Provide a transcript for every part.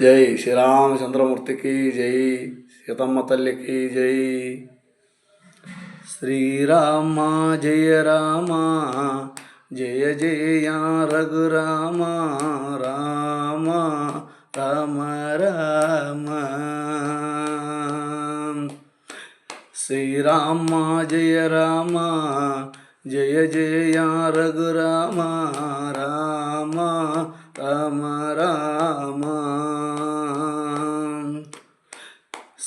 जय श्री राम चंद्रमूर्ति की जय सीतम्म तल्य की जय श्री राम जय राम, जय जय या रघु राम राम राम। श्री राम जय राम, जय जय रघुरामा, राम राम राम।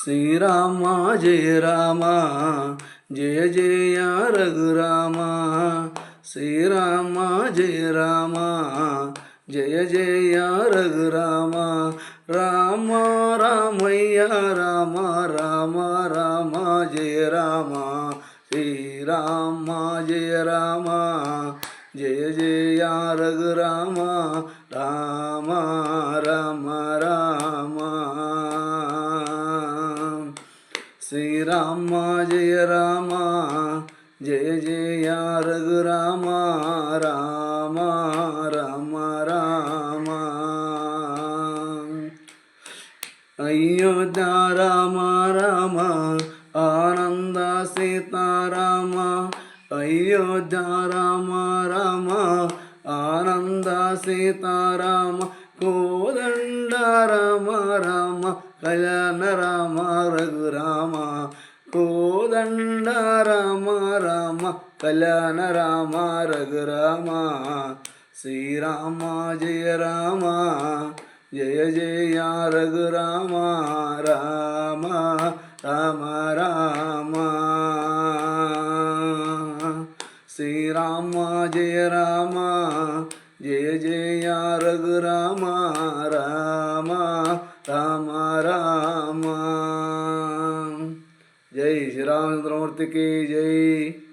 శ్రీరామ జయ రామ జయ జయ రఘురామ శ్రీరామ జయ రామ జయ జయ రఘురామ రామ రామయ్య రామ రామ రామ జయ రామ శ్రీరామ జయ రామ జయ జయ రఘురామ రామ రామ రామ శ్రీరామ జయ రామ జయ జయ రఘురామ రామ రామ రామ. అయోధ్య రామ రామ ఆనంద సీతారామ అయోధ్య రామ రామ ఆనంద సీతారామ కోదండ రామ రామ கல்யாண ராமா ரகுராமா கோதண்ட ராமா ராமா கல்யாண ராமா ரகுராமா ஸ்ரீராமா ஜெய ராமா ஜெய ஜெயா ரகுராமா ராமா ராம ராமா. ஸ்ரீராமா ஜெய ராமா ஜெய ஜெயா ரகுராமா ராமா राम राम। जय श्री रामचंद्रमूर्ति की जय।